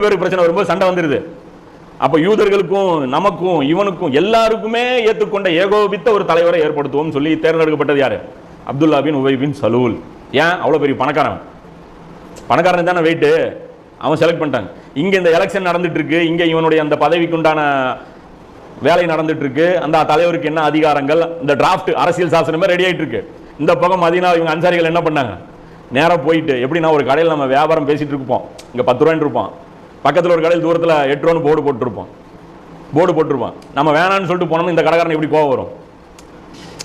பேருக்கு பிரச்சனை வரும்போது சண்டை வந்துருது. அப்ப யூதர்களுக்கும் நமக்கும் இவனுக்கும் எல்லாருக்குமே ஏற்றுக்கொண்ட ஏகோபித்த ஒரு தலைவரை ஏற்படுத்துவோம் சொல்லி தேர்ந்தெடுக்கப்பட்டது யாரு? அப்துல்லா பின் உபை பின் சலூல். ஏன்? அவ்வளவு பெரிய பணக்காரன். பணக்காரன் தானே வெயிட்டு அவன் செலக்ட் பண்ணிட்டாங்க இங்க இந்த எலெக்ஷன் நடந்துட்டு இருக்கு இங்க இவனுடைய அந்த பதவிக்கு உண்டான வேலை நடந்துட்டு இருக்கு அந்த தலைவருக்கு என்ன அதிகாரங்கள்? இந்த டிராஃப்ட் அரசியல் சாசனமே ரெடி ஆயிட்டு இருக்கு இந்த பக்கம் மதினா இவங்க அன்சாரிகள் என்ன பண்ணாங்க? நேரா போயிட்டு எப்படின்னா ஒரு கடையில் நம்ம வியாபாரம் பேசிட்டு இருப்போம். இங்க பத்து ரூபான்னு இருப்போம் பக்கத்தில் ஒரு கடையில் தூரத்தில் எட்டு போர்டு போட்டிருப்போம். போர்டு போட்டிருப்போம். நம்ம வேணாம்னு சொல்லிட்டு போனோம்னா இந்த கடைக்காரன் எப்படி கோவம் வரும்?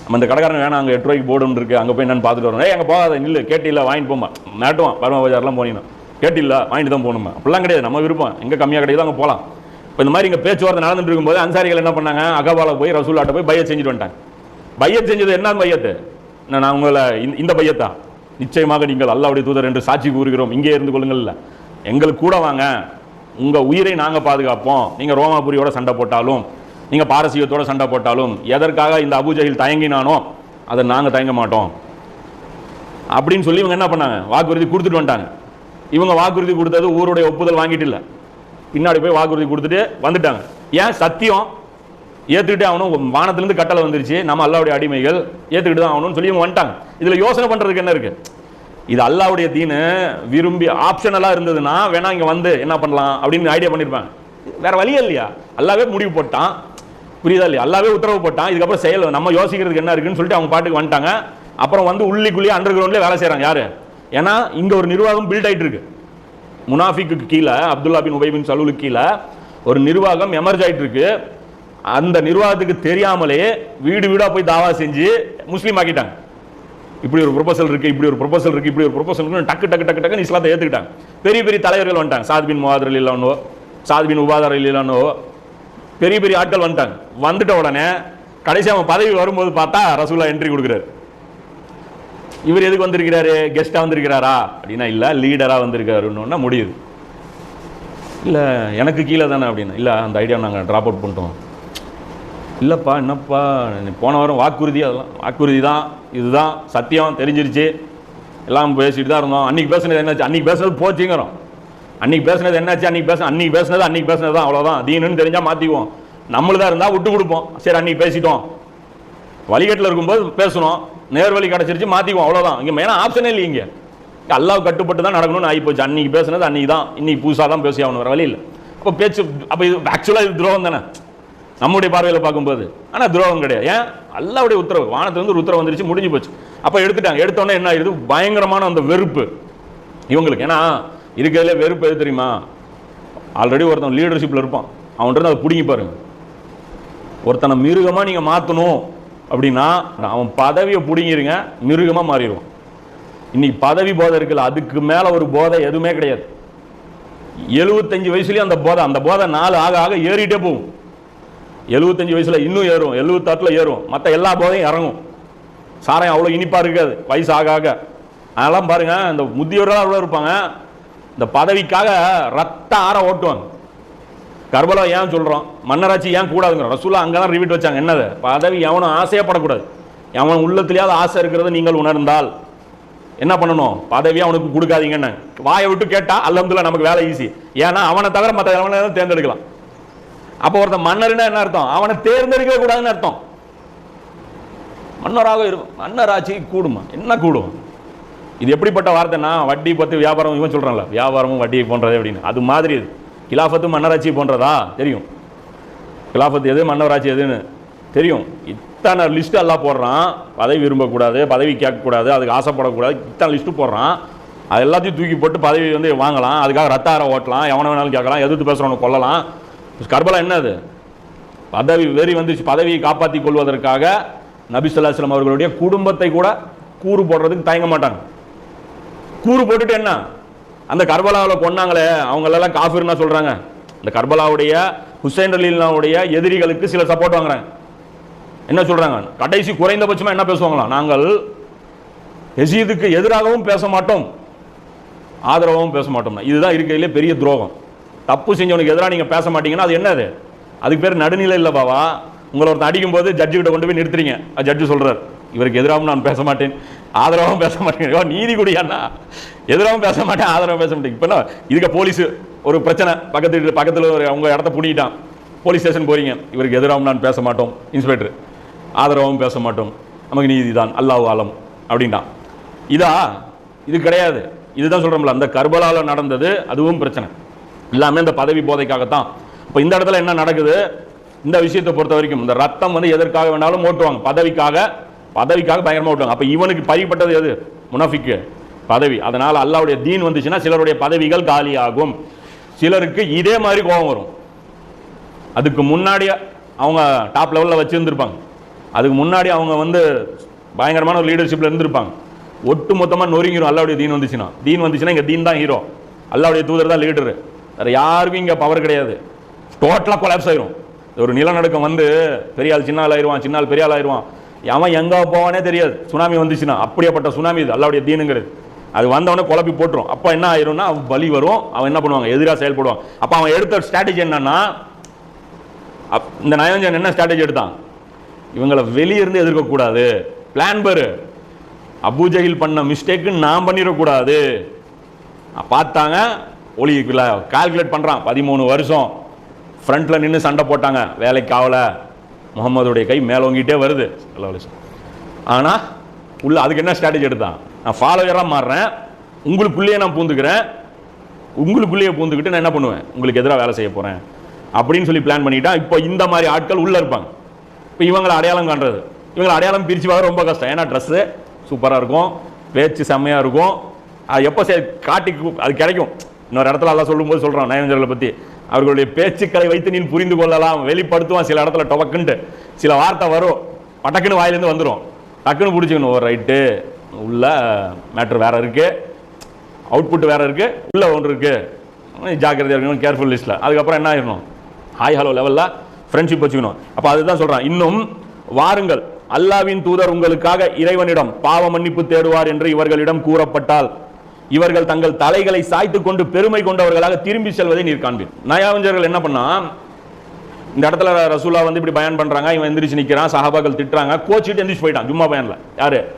நம்ம இந்த கடைக்காரன் வேணாம் அங்கே எட்டு ரூபாய்க்கு போர்டு ஒன்று இருக்கு அங்கே போய் என்னன்னு பார்த்துட்டு வரோம். ஏ அங்கே போகாத நில்லு கேட்டில்ல வாங்கிட்டு போமா மேட்டுவான் பரம பஜார்லாம் போனீங்கன்னா. கேட்டில்ல வாங்கிட்டு தான் போகணுமா அப்படிலாம் கிடையாது நம்ம விருப்பம். எங்கே கம்மியாக கிடையாது அங்கே போகலாம் இப்போ இந்த மாதிரி இங்கே பேச்சுவார்த்தை நடந்துட்டு இருக்கும்போது அன்சாரிகள் என்ன பண்ணாங்க? அகபால போய் ரசூலாட்ட போய் பையத் செஞ்சுட்டு வந்துட்டாங்க. பையத் செஞ்சது என்ன பையத்து? நான் நான் உங்களை இந்த- இந்த பையத்தா? நிச்சயமாக நீங்கள் அல்லாவுடைய தூதர் என்று சாட்சி கூறுகிறோம். இங்கே இருந்து கொள்ளுங்கள் எங்களுக்கு கூட வாங்க. உங்கள் உயிரை நாங்கள் பாதுகாப்போம். நீங்கள் ரோமாபுரியோட சண்டை போட்டாலும் நீங்கள் பாரசீகத்தோட சண்டை போட்டாலும் எதற்காக இந்த அபுஜஹில் தயங்கினானோ அதை நாங்கள் தயங்க மாட்டோம். அப்படின்னு சொல்லி இவங்க என்ன பண்ணாங்க? வாக்குறுதி கொடுத்துட்டு வந்துட்டாங்க. இவங்க வாக்குறுதி கொடுத்தது ஊருடைய ஒப்புதல் வாங்கிட்டு இல்லை. பின்னாடி போய் வாக்குறுதி கொடுத்துட்டு வந்துட்டாங்க. ஏன்? சத்தியம். ஏற்றுக்கிட்டே ஆகணும். வானத்திலேருந்து கட்டளை வந்துருச்சு. நம்ம அல்லாவுடைய அடிமைகள் ஏற்றுக்கிட்டு தான் ஆகணும்னு சொல்லி இவங்க வந்துட்டாங்க. இதில் யோசனை பண்ணுறதுக்கு என்ன இருக்குது இது அல்லாவுடைய தீனு விரும்பி ஆப்ஷனலா இருந்ததுன்னா வேணா இங்க வந்து என்ன பண்ணலாம் அப்படின்னு ஐடியா பண்ணியிருப்பேன் வேற வழியே இல்லையா? அல்லாவே முடிவு போட்டான். புரியுதா இல்லையா? அல்லாவே உத்தரவு போட்டான். இதுக்கப்புறம் செயல் நம்ம யோசிக்கிறதுக்கு என்ன இருக்குன்னு சொல்லிட்டு அவங்க பாட்டுக்கு வந்துட்டாங்க. அப்புறம் வந்து உள்ளிக்குள்ளேயே அண்டர் கிரவுண்ட்ல வேலை செய்கிறாங்க யாரு? ஏன்னா இங்க ஒரு நிர்வாகம் பில்ட் ஆயிட்டு இருக்கு. முனாஃபிக்கு கீழே அப்துல்லா பின் உபை சலூலுக்கு கீழே ஒரு நிர்வாகம் எமர்ஜ் ஆயிட்டு இருக்கு. அந்த நிர்வாகத்துக்கு தெரியாமலே வீடு வீடாக போய் தாவா செஞ்சு முஸ்லீம் ஆக்கிட்டாங்க. இப்படி ஒரு ப்ரொபோசல் இருக்கு இப்படி ஒரு ப்ரொபோசல் இருக்கு இப்படி ஒரு ப்ரொபோசல் இருக்கு டக்கு டக்கு டக்கு டக்குன்னு இஸ்லாத்தை ஏற்றுக்கிட்டாங்க பெரிய பெரிய தலைவர்கள் வந்துட்டாங்க. சாத் பின் முவாதர் இல்லானோ சாத் பின் உபாதர் பெரிய பெரிய ஆட்கள் வந்துட்டாங்க. வந்துட்ட உடனே கடைசி அவன் பதவி வரும்போது பார்த்தா ரசூலா என்ட்ரி கொடுக்குறாரு. இவர் எதுக்கு வந்திருக்கிறாரு? கெஸ்டா வந்திருக்கிறாரா? அப்படின்னா இல்ல லீடரா வந்திருக்காருன்னு முடியுது. இல்ல எனக்கு கீழே தானே அப்படின்னா இல்ல அந்த ஐடியா நாங்கள் ட்ராப் அவுட் பண்ணிட்டோம். இல்லைப்பா என்னப்பா நீ போன வாரம் வாக்குறுதி அதெல்லாம் வாக்குறுதி தான் இதுதான் சத்தியம் தெரிஞ்சிருச்சு. எல்லாம் பேசிட்டு தான் இருந்தோம். அன்றைக்கி பேசுனது என்னாச்சு? அன்றைக்கி பேசுனது போச்சுங்கிறோம். அன்றைக்கி பேசுனது என்னாச்சு? அன்றைக்கி பேச அன்றைக்கி பேசுனது அன்றைக்கி பேசுனது தான் அவ்வளோதான் தீனுன்னு தெரிஞ்சால் மாற்றிக்குவோம் நம்மளுதா இருந்தால் விட்டு கொடுப்போம். சரி அன்றைக்கி பேசிட்டோம். வழிகட்டில் இருக்கும்போது பேசணும் நேர்வழி கிடச்சிருச்சு மாற்றிக்குவோம் அவ்வளோதான் இங்கே மெயினாக ஆப்ஷனே இல்லை இங்கே. அல்லாஹ் கட்டுப்பட்டு தான் நடக்கணும்னு ஆகி போச்சு பேசுனது அன்றைக்கி தான் இன்னைக்கு புதுசாக தான் பேசி ஆகணும் வேறு வழி இல்லை. அப்போ பேச்சு அப்போ இது ஆக்சுவலாக இது துரோகம் தானே? நம்முடைய பார்வையில் பார்க்கும்போது. ஆனால் துரோகம் கிடையாது. ஏன்? அல்லாவுடைய உத்தரவு. வானத்துலேருந்து ஒரு உத்தரவு வந்துருச்சு முடிஞ்சு போச்சு. அப்போ எடுத்துட்டாங்க. எடுத்தோடனே என்ன ஆயிடுது? பயங்கரமான அந்த வெறுப்பு. இவங்களுக்கு ஏன்னா இருக்கிறதுல வெறுப்பு எது தெரியுமா? ஆல்ரெடி ஒருத்தன் லீடர்ஷிப்பில் இருப்பான். அவன்கிட்ட அதை பிடிங்கி பாருங்க. ஒருத்தனை மிருகமாக நீங்கள் மாற்றணும் அப்படின்னா அவன் பதவியை பிடிங்கிருங்க மிருகமாக மாறிடுவான். இன்னைக்கு பதவி போதை இருக்குல்ல அதுக்கு மேலே ஒரு போதை எதுவுமே கிடையாது. எழுபத்தஞ்சு வயசுலேயும் அந்த போதை அந்த போதை நாலு ஆக ஆக ஏறிட்டே போகும். எழுபத்தஞ்சு வயசில் இன்னும் ஏறும் எழுபத்தாட்டில் ஏறும். மற்ற எல்லா போதையும் இறங்கும். சாராயம் அவ்வளோ இனிப்பாக இருக்காது. வயசு ஆக ஆக. அதெல்லாம் பாருங்கள் இந்த முதியோராக அவ்வளோ இருப்பாங்க. இந்த பதவிக்காக ரத்த ஆற ஓட்டுவாங்க. கர்பலா ஏன் சொல்கிறோம் மன்னராட்சி ஏன் கூடாதுங்கிற ரசூலா அங்கே தான் ரிவிட் வச்சாங்க. என்னது? பதவி எவனும் ஆசையப்படக்கூடாது. எவன் உள்ளத்துலையாவது ஆசை இருக்கிறத நீங்கள் உணர்ந்தால் என்ன பண்ணணும்? பதவி அவனுக்கு கொடுக்காதீங்கன்னு. வாயை விட்டு கேட்டால் அல்ஹம்துலில்லாஹ் நமக்கு வேலை ஈஸி ஏன்னா அவனை தவிர மற்ற எவனை தேர்ந்தெடுக்கலாம். அப்போ ஒருத்தன் மன்னர்னா என்ன அர்த்தம்? அவனை தேர்ந்தெடுக்கவே கூடாதுன்னு அர்த்தம். மன்னராக இருக்கும் மன்னராட்சி கூடுமா? என்ன கூடும்? இது எப்படிப்பட்ட வார்த்தைன்னா வட்டி பத்து வியாபாரம் இவன் சொல்கிறான்ல வியாபாரமும் வட்டியை போன்றதே அப்படின்னு. அது மாதிரி இது. கிலாஃபத்து மன்னராட்சி போன்றதா? தெரியும். கிலாஃபத்து எது மன்னராட்சி எதுன்னு தெரியும். இத்தனை லிஸ்ட்டு எல்லாம் போடுறான். பதவி விரும்பக்கூடாது பதவி கேட்கக்கூடாது அதுக்கு ஆசைப்படக்கூடாது. இத்தனை லிஸ்ட்டு போடுறான். அது எல்லாத்தையும் தூக்கி போட்டு பதவி வந்து வாங்கலாம். அதுக்காக ரத்தார ஓட்டலாம். எவனை வேணாலும் கேட்கலாம். எதிர்த்து பேசுகிறவனை கொல்லலாம். கர்பலா என்னது பதவி வெறி வந்துச்சு பதவியை காப்பாற்றி கொள்வதற்காக நபி ஸல்லல்லாஹு அவர்களுடைய குடும்பத்தை கூட கூறு போடுறதுக்கு தயங்க மாட்டாங்க. கூறு போட்டுட்டு என்ன? அந்த கர்பலாவில் கொன்னாங்களே அவங்களெல்லாம் காஃபிர்னா சொல்கிறாங்க இந்த கர்பலாவுடைய ஹுசைன் அலீல்லாவுடைய எதிரிகளுக்கு சில சப்போர்ட் வாங்குறாங்க. என்ன சொல்கிறாங்க கடைசி குறைந்தபட்சமாக என்ன பேசுவாங்களாம் நாங்கள் எசீதுக்கு எதிராகவும் பேச மாட்டோம். ஆதரவாகவும் பேச மாட்டோம் இதுதான் இருக்கிறதுலே பெரிய துரோகம். தப்பு செஞ்சவனுக்கு எதிராக நீங்கள் பேச மாட்டீங்கன்னா அது என்னது? அதுக்கு பேர் நடுநிலை இல்லை பாவா. உங்களை ஒருத்தன் அடிக்கும் போது ஜட்ஜு கிட்ட கொண்டு போய் நிறுத்துறீங்க. ஜட்ஜு சொல்கிறார் இவருக்கு எதிராகவும் நான் பேச மாட்டேன். ஆதரவாகவும் பேச மாட்டேன். நீதி குடியாண்ணா எதிராகவும் பேச மாட்டேன் ஆதரவாக பேச மாட்டேன். இப்போ இதுக்கு போலீஸ் ஒரு பிரச்சனை. பக்கத்து வீட்டு- பக்கத்தில் ஒரு அவங்க இடத்த புடிக்கிட்டான் போலீஸ் ஸ்டேஷன் போகிறீங்க இவருக்கு எதிராகவும் நான் பேச மாட்டோம். இன்ஸ்பெக்டர் ஆதரவாகவும் பேச மாட்டோம். நமக்கு நீதி தான் அல்லாஹ் ஆலம். அப்படின்ட்டான் இதா? இது கிடையாது. இதுதான் சொல்கிறோம்ல அந்த கர்பலால நடந்தது அதுவும் பிரச்சனை. எல்லாமே இந்த பதவி போதைக்காகத்தான். இப்போ இந்த இடத்துல என்ன நடக்குது? இந்த விஷயத்தை பொறுத்த வரைக்கும் இந்த ரத்தம் வந்து எதற்காக வேணாலும் ஓட்டுவாங்க. பதவிக்காக பதவிக்காக பயங்கரமாக ஓட்டுவாங்க. அப்போ இவனுக்கு பறிப்பட்டது எது? முனஃபிக்கு பதவி. அதனால் அல்லாவுடைய தீன் வந்துச்சுன்னா சிலருடைய பதவிகள் காலியாகும். சிலருக்கு இதே மாதிரி கோபம் வரும். அதுக்கு முன்னாடி அவங்க டாப் லெவலில் வச்சுருந்துருப்பாங்க. அதுக்கு முன்னாடி அவங்க வந்து பயங்கரமான ஒரு லீடர்ஷிப்பில் இருந்திருப்பாங்க. ஒட்டு மொத்தமாக நொறுங்கிடும் அல்லாவுடைய தீன் வந்துச்சுன்னா. தீன் வந்துச்சுன்னா இங்கே தீன் தான் ஹீரோ அல்லாவுடைய தூதர் தான் லீடரு வேறு யாருக்கும் இங்கே பவர் கிடையாது. டோட்டலாக கொலாப்ஸ் ஆயிரும். ஒரு நிலநடுக்கம் வந்து பெரிய ஆள் சின்ன ஆள் ஆயிடுவான் சின்ன ஆள் பெரிய ஆள் ஆயிடுவான். அவன் எங்கே போவானே தெரியாது. சுனாமி வந்துச்சுன்னா அப்படியேப்பட்ட சுனாமி இது அல்லாவுடைய தீனுங்கிறது. அது வந்தவொடனே குழப்பி போட்டுரும். அப்போ என்ன ஆயிரும்னா அவன் பலி வரும். அவன் என்ன பண்ணுவாங்க? எதிராக செயல்படுவான். அப்போ அவன் எடுத்த ஸ்ட்ராட்டஜி என்னன்னா அப்- இந்த நயவஞ்சன் என்ன ஸ்ட்ராட்டஜி எடுத்தான்? இவங்களை வெளியே இருந்து எதிர்க்கக்கூடாது பிளான் பாரு. அபூஜஹில் பண்ண மிஸ்டேக்கு நான் பண்ணிடக்கூடாது பார்த்தாங்க. ஒளி கால்குலேட் பண்ணுறான் பதிமூணு வருஷம் ஃப்ரண்ட்டில் நின்று சண்டை போட்டாங்க. வேலைக்கு ஆகல முகமதுடைய கை மேலோங்கிட்டே வருது. ஆனால் உள்ள அதுக்கு என்ன ஸ்ட்ராட்டஜி எடுத்தான்? நான் ஃபாலோயராக மாறுறேன். உங்களுக்குள்ளேயே நான் பூந்துக்கிறேன். உங்களுக்குள்ளேயே பூந்துக்கிட்டு நான் என்ன பண்ணுவேன்? உங்களுக்கு எதிராக வேலை செய்ய போகிறேன் அப்படின்னு சொல்லி பிளான் பண்ணிட்டான். இப்போ இந்த மாதிரி ஆட்கள் உள்ளே இருப்பாங்க. இப்போ இவங்களை அடையாளம் காண்றது. இவங்களை அடையாளம் பிரித்து வர ரொம்ப கஷ்டம். ஏன்னா ட்ரெஸ்ஸு சூப்பராக இருக்கும். பேச்சு செம்மையாக இருக்கும். அது எப்போ சே காட்டி அது கிடைக்கும். இன்னொரு இடத்துல எல்லாம் சொல்லும்போது சொல்கிறான் நயனஞ்சர்களை பற்றி அவர்களுடைய பேச்சுக்களை வைத்து நீ புரிந்து கொள்ளலாம் வெளிப்படுத்துவான். சில இடத்துல டொபக்குன்ட்டு சில வார்த்தை வரும். பட்டக்குன்னு வாயிலேருந்து வந்துடும் டக்குன்னு பிடிச்சிக்கணும். ஒரு ரைட்டு. உள்ள மேட்ரு வேறு இருக்குது அவுட்புட் வேறு இருக்கு. உள்ளே ஒன்று இருக்குது ஜாக்கிரதையாக இருக்கணும். கேர்ஃபுல் லிஸ்ட்டில் அதுக்கப்புறம் என்ன ஆயிடணும் ஹாய் ஹலோ லெவலில் ஃப்ரெண்ட்ஷிப் வச்சுக்கணும். அப்போ அதுதான் சொல்கிறான் இன்னும் வாருங்கள். அல்லாவின் தூதர் உங்களுக்காக இறைவனிடம் பாவ மன்னிப்பு தேடுவார் என்று இவர்களிடம் கூறப்பட்டால். இவர்கள் தங்கள் தலைகளை சாய்த்து கொண்டு பெருமை கொண்டவர்களாக திரும்பி செல்வதை நீர் காண்பீர். நயாவஞ்சர்கள் என்ன பண்ணா இந்த இடத்துல ரசூலா வந்து இப்படி பயன் பண்றாங்க இவன் எந்திரிச்சு நிக்கிறான் சஹாபாக்கள் திட்டுறாங்க கோச்சிட்டு எந்திரிச்சு போயிட்டான் ஜும்மா பயன்ல. யாரு?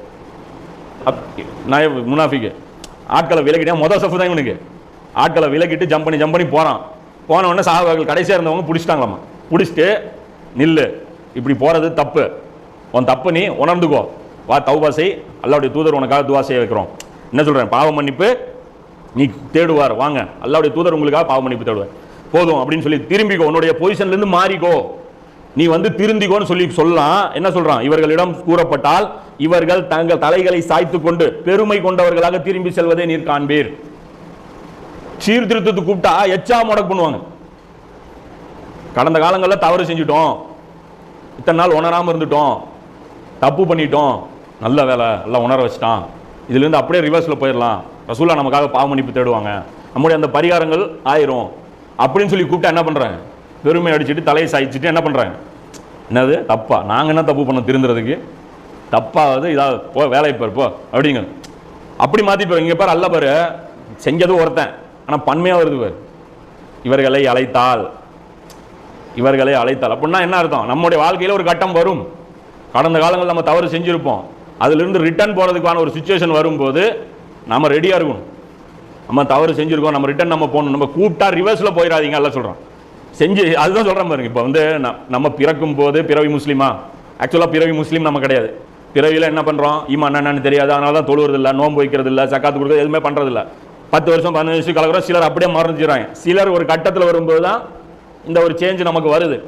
அப்- நய முனாஃபிக்கு. ஆட்களை விலகிட்டேன் மொதல் சஃப் தான் இவனுக்கு. ஆட்களை விலகிட்டு ஜம்ப் பண்ணி ஜம்ப் பண்ணி போகிறான் போன உடனே சஹாபாக்கள் கடைசியாக இருந்தவங்க பிடிச்சிட்டாங்களாமா? பிடிச்சிட்டு நில்லு. இப்படி போகிறது தப்பு. உன் தப்பு நீ உணர்ந்துக்கோ. வா தௌபாசை அல்லாவுடைய தூதர் உனக்காக துவா செய்ய வைக்கிறோம். என்ன சொல்கிறேன் பாவ மன்னிப்பு நீ தேடுவார். வாங்க அல்லாவுடைய தூதர் உங்களுக்காக பாவ மன்னிப்பு தேடுவார். போதும் அப்படின்னு சொல்லி திரும்பிக்கோ உன்னுடைய பொசிஷன்லேருந்து மாறிக்கோ. நீ வந்து திருந்திக்கோன்னு சொல்லி சொல்லலாம். என்ன சொல்கிறான் இவர்களிடம் கூறப்பட்டால் இவர்கள் தங்கள் தலைகளை சாய்த்து கொண்டு பெருமை கொண்டவர்களாக திரும்பி செல்வதை நீர் காண்பீர். சீர்திருத்தத்துக்கு கூப்பிட்டா எச்சா முடக்கு பண்ணுவாங்க. கடந்த காலங்களில் தவறு செஞ்சுட்டோம். இத்தனை நாள் உணராமல் இருந்துட்டோம். தப்பு பண்ணிட்டோம். நல்ல வேலை எல்லாம் உணர வச்சுட்டான். இதுலேருந்து அப்படியே ரிவர்ஸில் போயிடலாம். ரசூலா நமக்காக பாவ மன்னிப்பு தேடுவாங்க. நம்முடைய அந்த பரிகாரங்கள் ஆயிரும். அப்படின்னு சொல்லி கூப்பிட்டா என்ன பண்ணுறாங்க பெருமை அடிச்சுட்டு தலையை சாய்ச்சிட்டு என்ன பண்ணுறாங்க என்னது? தப்பா. நாங்கள் என்ன தப்பு பண்ண திருந்துறதுக்கு? தப்பாவது இதாவது போ வேலையை பாரு போ அப்படிங்க. அப்படி மாற்றி பாரு. இங்கே பாரு அல்ல பாரு. செஞ்சது ஒருத்தன். ஆனால் பன்மையாக வருது பாரு. இவர்களை அழைத்தால். இவர்களை அழைத்தால். அப்படின்னா என்ன அர்த்தம்? நம்முடைய வாழ்க்கையில் ஒரு கட்டம் வரும். கடந்த காலங்களில் நம்ம தவறு செஞ்சுருப்போம். அதிலிருந்து ரிட்டர்ன் போகிறதுக்கான ஒரு சுச்சுவேஷன் வரும்போது நம்ம ரெடியாக இருக்கணும். நம்ம தவறு செஞ்சுருக்கோம் நம்ம ரிட்டர்ன் நம்ம போகணும். நம்ம கூப்பிட்டா ரிவர்ஸில் போயிடாதீங்க எல்லாம் சொல்கிறோம் செஞ்சு அதுதான் சொல்கிறேன் பாருங்க. இப்போ வந்து ந- நம்ம பிறக்கும் போது பிறவி முஸ்லீமா? ஆக்சுவலாக பிறவி முஸ்லீம் நம்ம கிடையாது. பிறவியில் என்ன பண்ணுறோம் இம்மா என்னன்னு தெரியாது. அதனால தான் தொழுவது இல்லை நோன்பு வைக்கிறது இல்லை சக்காத்து கொடுக்குறது எதுவுமே பண்ணுறது இல்லை. பத்து வருஷம் பதினஞ்சு வருஷம் கலக்குறோம் சிலர் அப்படியே மறந்துடுறாங்க. சிலர் ஒரு கட்டத்தில் வரும்போது தான் இந்த ஒரு சேஞ்ச் நமக்கு வருது.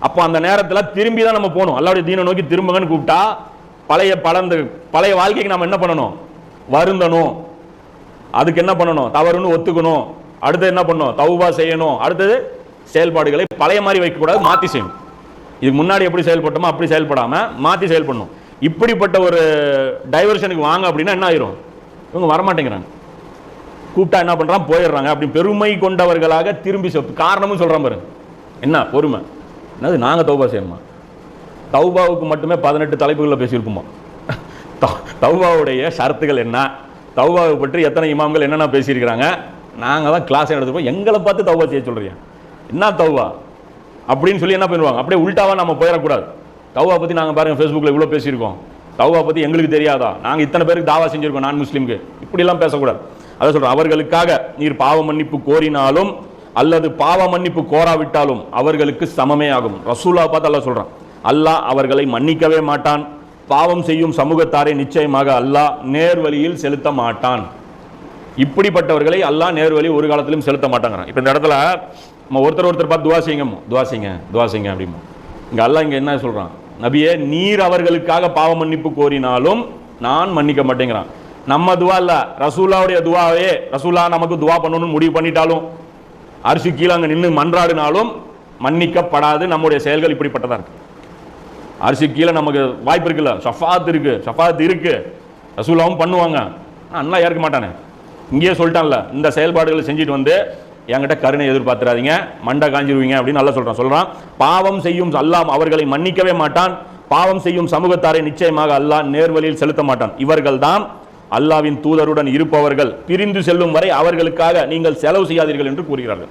அப்போ அந்த நேரத்தில் திரும்பி தான் நம்ம போகணும். எல்லாருடைய தீனை நோக்கி திரும்புங்கன்னு கூப்பிட்டா பழைய பலந்து பழைய வாழ்க்கைக்கு நம்ம என்ன பண்ணணும்? வருந்தணும். அதுக்கு என்ன பண்ணணும்? தவறுன்னு ஒத்துக்கணும். அடுத்து என்ன பண்ணணும்? தவுபா செய்யணும். அடுத்தது செயல்பாடுகளை பழைய மாதிரி வைக்கக்கூடாது மாற்றி செய்யணும். இதுக்கு முன்னாடி எப்படி செயல்பட்டோமோ அப்படி செயல்படாமல் மாற்றி செயல்படணும் இப்படிப்பட்ட ஒரு டைவர்ஷனுக்கு வாங்க அப்படின்னா என்ன ஆயிரும்? இவங்க வரமாட்டேங்கிறாங்க. கூப்பிட்டா என்ன பண்ணுறான் போயிடுறாங்க. அப்படி பெருமை கொண்டவர்களாக திரும்பி சொப்பு காரணமும் சொல்கிறான் பாருங்க. என்ன? பொறுமை. என்னது? நாங்கள் தௌபா செய்யணுமா? தௌபாவுக்கு மட்டுமே பதினெட்டு தலைப்புகளில் பேசியிருப்போமா? தௌபாவுடைய ஷரத்துகள் என்ன? தௌபாவை பற்றி எத்தனை இமாம்கள் என்னென்ன பேசியிருக்கிறாங்க? நாங்கள் தான் கிளாஸ் எடுத்துப்போம் எங்களை பார்த்து தௌபா செய்ய சொல்கிறீங்க என்ன தௌபா? அப்படின்னு சொல்லி என்ன பண்ணுவாங்க? அப்படியே உள்டாவாக நம்ம போயிடக்கூடாது. தௌபா பற்றி நாங்கள் பாருங்கள் ஃபேஸ்புக்கில் இவ்வளோ பேசியிருக்கோம். தௌபா பற்றி எங்களுக்கு தெரியாதா? நாங்கள் இத்தனை பேருக்கு தாவா செஞ்சுருக்கோம் நான் முஸ்லீம்க்கு. இப்படிலாம் பேசக்கூடாது. அதை சொல்கிறேன் அவர்களுக்காக நீர் பாவ மன்னிப்பு கோரினாலும் அல்லது பாவ மன்னிப்பு கோராவிட்டாலும் அவர்களுக்கு சமமே ஆகும். ரசூலா பார்த்து எல்லாம் சொல்கிறான் அல்லாஹ் அவர்களை மன்னிக்கவே மாட்டான். பாவம் செய்யும் சமூகத்தாரை நிச்சயமாக அல்லாஹ் நேர்வழியில் செலுத்த மாட்டான். இப்படிப்பட்டவர்களை அல்லாஹ் நேர்வழி ஒரு காலத்திலும் செலுத்த மாட்டாங்கிறான். இப்போ இந்த இடத்துல நம்ம ஒருத்தர் ஒருத்தர் பார்த்து துவா செய்யுங்க துவா செய்யுங்க துவா செய்யுங்க அப்படிமா இங்கே அல்லாஹ் இங்கே என்ன சொல்கிறான் நபியே நீர் அவர்களுக்காக பாவ மன்னிப்பு கோரினாலும் நான் மன்னிக்க மாட்டேங்கிறான். நம்ம துவா இல்லை ரசூல்லாவுடைய துவாவே ரசூல்லா நமக்கு துவா பண்ணணும்னு முடிவு பண்ணிட்டாலும் அரிசி கீழே அங்கே நின்று மன்றாடினாலும் மன்னிக்கப்படாது. நம்முடைய செயல்கள் இப்படிப்பட்டதாக இருக்குது அரிசி கீழே நமக்கு வாய்ப்பு இருக்குல்ல? ஷஃபாத் இருக்கு. ஷஃபாத் இருக்கு. ரசூலாவும் பண்ணுவாங்க. அண்ணா ஏற்க மாட்டானே. இங்கேயே சொல்லிட்டான்ல இந்த செயல்பாடுகளை செஞ்சுட்டு வந்து என்கிட்ட கருணை எதிர்பார்த்துறாதீங்க மண்டை காஞ்சிருவீங்க அப்படின்னு நல்லா சொல்றான். சொல்றான் பாவம் செய்யும் அல்லாம் அவர்களை மன்னிக்கவே மாட்டான். பாவம் செய்யும் சமூகத்தாரை நிச்சயமாக அல்லாஹ் நேர்வழியில் செலுத்த மாட்டான். இவர்கள் தான் அல்லாவின் தூதருடன் இருப்பவர்கள். பிரிந்து செல்லும் வரை அவர்களுக்காக நீங்கள் செலவு செய்யாதீர்கள் என்று கூறுகிறார்கள்.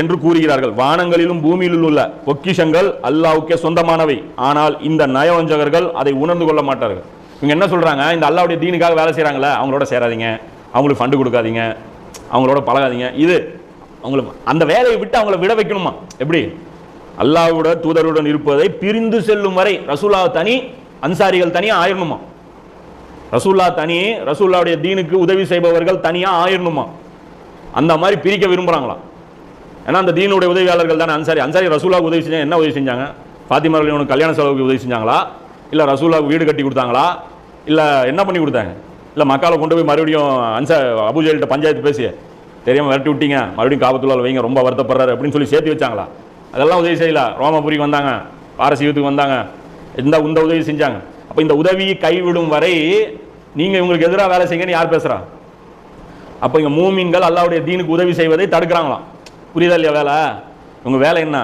என்று கூறுகிறார்கள். வானங்களிலும் பூமியிலும் உள்ள பொக்கிஷங்கள் அல்லாவுக்கே சொந்தமானவை. ஆனால் இந்த நயவஞ்சகர்கள் அதை உணர்ந்து கொள்ள மாட்டார்கள். இவங்க என்ன சொல்கிறாங்க இந்த அல்லாவுடைய தீனுக்காக வேலை செய்கிறாங்களே அவங்களோட சேராதீங்க. அவங்களுக்கு ஃபண்டு கொடுக்காதீங்க. அவங்களோட பழகாதீங்க. இது அவங்களுக்கு அந்த வேலையை விட்டு அவங்கள விட வைக்கணுமா? எப்படி? அல்லாவோட தூதருடன் இருப்பதை பிரிந்து செல்லும் வரை ரசூல்லா தனி அன்சாரிகள் தனியாக ஆயிரணுமா? ரசூல்லா தனி ரசூல்லாவுடைய தீனுக்கு உதவி செய்பவர்கள் தனியாக ஆயிரணுமா? அந்த மாதிரி பிரிக்க விரும்புகிறாங்களாம் ஏன்னா அந்த தீனுடைய உதவியாளர்கள் தானே அன்சாரி. அன்சாரி ரசூலாவுக்கு உதவி செஞ்சாங்க என்ன உதவி செஞ்சாங்க? ஃபாத்திமா அவர்களுக்கு கல்யாண செலவுக்கு உதவி செஞ்சாங்களா? இல்லை ரசூலாவுக்கு வீடு கட்டி கொடுத்தாங்களா? இல்லை என்ன பண்ணி கொடுத்தாங்க? இல்லை மக்களை கொண்டு போய் மறுபடியும் அன்சா அபுஜெயில்கிட்ட பஞ்சாயத்து பேசி தெரியாமல் விரட்டி விட்டீங்க. மறுபடியும் காபத்துள்ள வைங்க. ரொம்ப வருத்தப்படுறாரு. அப்படின்னு சொல்லி சேர்த்து வச்சாங்களா? அதெல்லாம் உதவி செய்யல. ரோமபுரிக்கு வந்தாங்க. பாரசீகத்துக்கு வந்தாங்க. இந்த இந்த உதவி செஞ்சாங்க. அப்போ இந்த உதவியை கைவிடும் வரை நீங்கள் இவங்களுக்கு எதிராக வேலை செய்யுங்கன்னு யார் பேசுகிறா அப்போ இங்கே மூமின்கள் அல்லாவுடைய தீனுக்கு உதவி செய்வதை தடுக்கிறாங்களாம். புரியுதா இல்லையா வேலை? உங்கள் வேலை என்ன?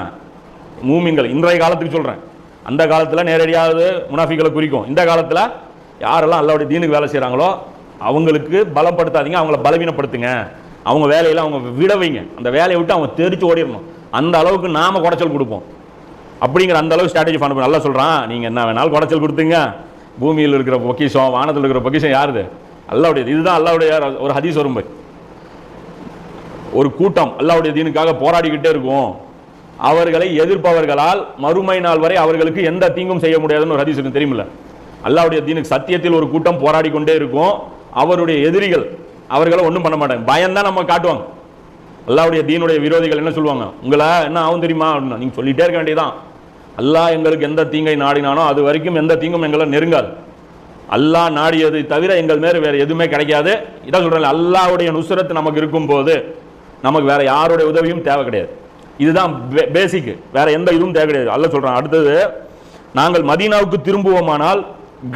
மூமின்கள். இன்றைய காலத்துக்கு சொல்கிறேன் அந்த காலத்தில் நேரடியாவது முனாஃபிகளை குறிக்கும். இந்த காலத்தில் யாரெல்லாம் அல்லாவுடைய தீனுக்கு வேலை செய்கிறாங்களோ அவங்களுக்கு பலப்படுத்தாதீங்க அவங்கள பலவீனப்படுத்துங்க. அவங்க வேலையில் அவங்க விட வைங்க அந்த வேலையை விட்டு அவங்க தெரிச்சு ஓடிடணும் அந்த அளவுக்கு நாம் குடைச்சல் கொடுப்போம். அப்படிங்கிற அந்த அளவு ஸ்ட்ராட்டஜி பண்ண நல்லா சொல்கிறான் நீங்கள் என்ன வேணாலும் குடைச்சல் கொடுத்துங்க. பூமியில் இருக்கிற பொக்கிஷம் வானத்தில் இருக்கிற பொக்கிஷம் யாருது? அல்லாவுடைய இதுதான் அல்லாவுடைய ஒரு ஹதீஸ் வரும் ஒரு கூட்டம் அல்லாவுடைய தீனுக்காக போராடிக்கிட்டே இருக்கும். அவர்களை எதிர்ப்பவர்களால் மறுமை நாள் வரை அவர்களுக்கு எந்த தீங்கும் செய்ய முடியாதுன்னு ஒரு ஹதீஸ் தெரியுமில்ல? அல்லாவுடைய தீனுக்கு சத்தியத்தில் ஒரு கூட்டம் போராடி கொண்டே இருக்கும். அவருடைய எதிரிகள் அவர்களை ஒன்றும் பண்ண மாட்டாங்க. பயம்தான் நம்ம காட்டுவாங்க. அல்லாவுடைய தீனுடைய விரோதிகள் என்ன சொல்லுவாங்க? உங்களை என்ன ஆகும் தெரியுமா? அப்படின்னா நீங்க சொல்லிட்டே இருக்க வேண்டியதான் அல்லா எங்களுக்கு எந்த தீங்கை நாடினானோ அது வரைக்கும் எந்த தீங்கும் எங்களை நெருங்காது. அல்லா நாடியதை தவிர எங்கள் மேல வேறு எதுவுமே கிடைக்காது. இதான் சொல்கிறேன் அல்லாவுடைய நுசுரத்து நமக்கு இருக்கும் போது நமக்கு வேற யாருடைய உதவியும் தேவை கிடையாது. இதுதான் பேசிக் வேற எந்த இதுவும் தேவை கிடையாது. அல்ல சொல்றான். அடுத்தது நாங்கள் மதீனாவுக்கு திரும்புவோமானால்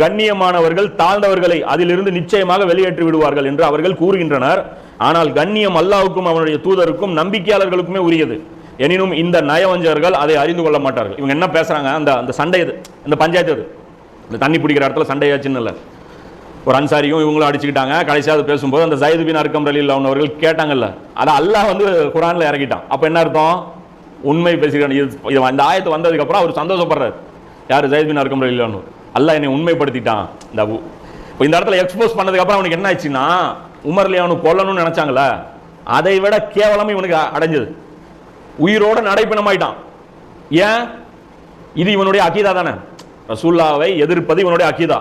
கண்ணியமானவர்கள் தாழ்ந்தவர்களை அதிலிருந்து நிச்சயமாக வெளியேற்றி விடுவார்கள் என்று அவர்கள் கூறுகின்றனர். ஆனால் கண்ணியம் அல்லாவுக்கும் அவனுடைய தூதருக்கும் நம்பிக்கையாளர்களுக்குமே உரியது. எனினும் இந்த நயவஞ்சகர்கள் அதை அறிந்து கொள்ள மாட்டார்கள். இவங்க என்ன பேசுறாங்க? அந்த அந்த சண்டை இது. இந்த பஞ்சாயத்து இது. இந்த தண்ணி பிடிக்கிற இடத்துல சண்டையாச்சுன்னு இல்லை. ஒரு அன்சாரியும் இவங்களும் அடிச்சுக்கிட்டாங்க. கடைசியாக அது பேசும்போது அந்த ஜயது பின் அர்க்கம் ரலி அவர்கள் கேட்டாங்கல்ல. அதை அல்லாஹ் வந்து குரானில் இறக்கிட்டான் அப்போ என்ன அர்த்தம்? உண்மை பேசுகிறான். இது இது அந்த வந்ததுக்கப்புறம் அவர் சந்தோஷப்படுறாரு. யார்? ஜயித் பின் அர்க்கம் ரலி அல்லாஹ் என்னை உண்மைப்படுத்திட்டான். இந்த அபு இப்போ இந்த இடத்துல எக்ஸ்போஸ் பண்ணதுக்கப்புறம் அவனுக்கு என்ன ஆச்சுன்னா உமர்லி அவனுக்கு கொல்லணும்னு நினச்சாங்கள அதை விட கேவலமாக இவனுக்கு அடைஞ்சது. உயிரோட நடைப்பிணமாயிட்டான். ஏன்? இது இவனுடைய அக்கீதா தானே. ரசூல்லாவை எதிர்ப்பது இவனுடைய அக்கீதா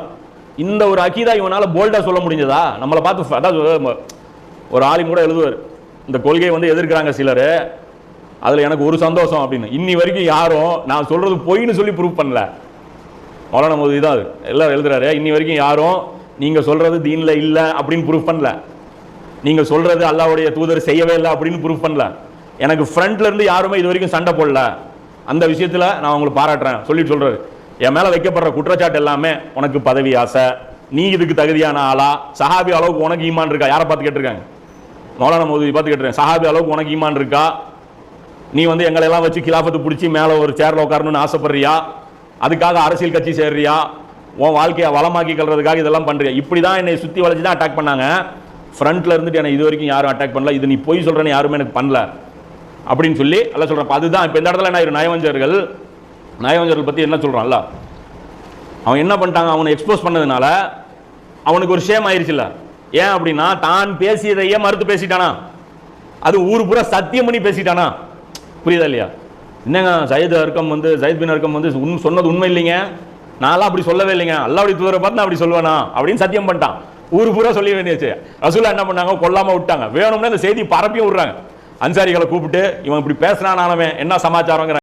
இந்த ஒரு அக்கீதா இவனால் போல்டாக சொல்ல முடிஞ்சதா? நம்மளை பார்த்து அதாவது ஒரு ஆளும் கூட எழுதுவார். இந்த கொள்கையை வந்து எதிர்க்கிறாங்க சிலர். அதில் எனக்கு ஒரு சந்தோஷம் அப்படின்னு. இன்னி வரைக்கும் யாரும் நான் சொல்கிறது பொய்ன்னு சொல்லி ப்ரூவ் பண்ணல. மௌலானா மோதி தான் அது. எல்லாம் எழுதுறாரு இன்னி வரைக்கும் யாரும் நீங்கள் சொல்கிறது தீனில் இல்லை அப்படின்னு ப்ரூஃப் பண்ணல. நீங்கள் சொல்கிறது அல்லாவுடைய தூதர் செய்யவே இல்லை அப்படின்னு ப்ரூஃப் பண்ணல. எனக்கு ஃப்ரண்ட்லேருந்து யாருமே இது வரைக்கும் சண்டை போடல. அந்த விஷயத்தில் நான் உங்களுக்கு பாராட்டுறேன். சொல்லிட்டு சொல்றாரு. என் மேல வைக்கப்படுற குற்றச்சாட்டு எல்லாமே உனக்கு பதவி ஆசை. நீ இதுக்கு தகுதியான ஆளா? சஹாபி அளவுக்கு உனக்கு ஈமான் இருக்கா? யாரை பார்த்து கேட்டிருக்காங்க? மௌலான மோதி பார்த்து கேட்டுருக்கேன் சஹாபி அளவுக்கு உனக்கு ஈமான் இருக்கா? நீ வந்து எங்களை எல்லாம் வச்சு கிலாஃபத்து பிடிச்சி மேலே ஒரு சேர்ல உட்காரணும்னு ஆசைப்படுறியா? அதுக்காக அரசியல் கட்சி சேர்றியா? உன் வாழ்க்கையை வளமாக்கி கல்றதுக்காக இதெல்லாம் பண்ணுறியா இப்படி தான் என்னை சுற்றி வளைச்சி தான் அட்டாக் பண்ணாங்க. ஃப்ரண்ட்ல இருந்துட்டு என்னை இது வரைக்கும் யாரும் அட்டாக் பண்ணல. இது நீ பொய் சொல்கிறேன்னு யாருமே எனக்கு பண்ணல. அப்படின்னு சொல்லி எல்லாம் சொல்கிறேன் அதுதான் இப்போ இந்த இடத்துல என்ன ஆயிரும்? நயவஞ்சர்கள் நயவஞ்சர்கள் பற்றி என்ன சொல்கிறான்ல அவன் என்ன பண்ணிட்டாங்க? அவனை எக்ஸ்போஸ் பண்ணதுனால அவனுக்கு ஒரு ஷேம் ஆயிடுச்சுல்ல ஏன் அப்படின்னா தான் பேசியதையே மறுத்து பேசிட்டானா? அது ஊர் பூரா சத்தியம் பண்ணி பேசிட்டானா? புரியுதா இல்லையா? என்னங்க சையத் அர்க்கம் வந்து சயீத் பின் அர்க்கம் வந்து உன் சொன்னது உண்மை இல்லைங்க. நான்லாம் அப்படி சொல்லவே இல்லைங்க. அல்லாவுடைய தூதரை பார்த்து நான் அப்படி சொல்லுவேனா அப்படின்னு சத்தியம் பண்ணிட்டான். ஊர் பூரா சொல்லி வேண்டியாச்சு. ரசூலா என்ன பண்ணாங்க? கொல்லாமல் விட்டாங்க. வேணும்னா இந்த செய்தி பரப்பியும் விடுறாங்க. அன்சாரிகளை கூப்பிட்டு இவன் இப்படி பேசினானவன் என்ன சமாச்சாரங்கிற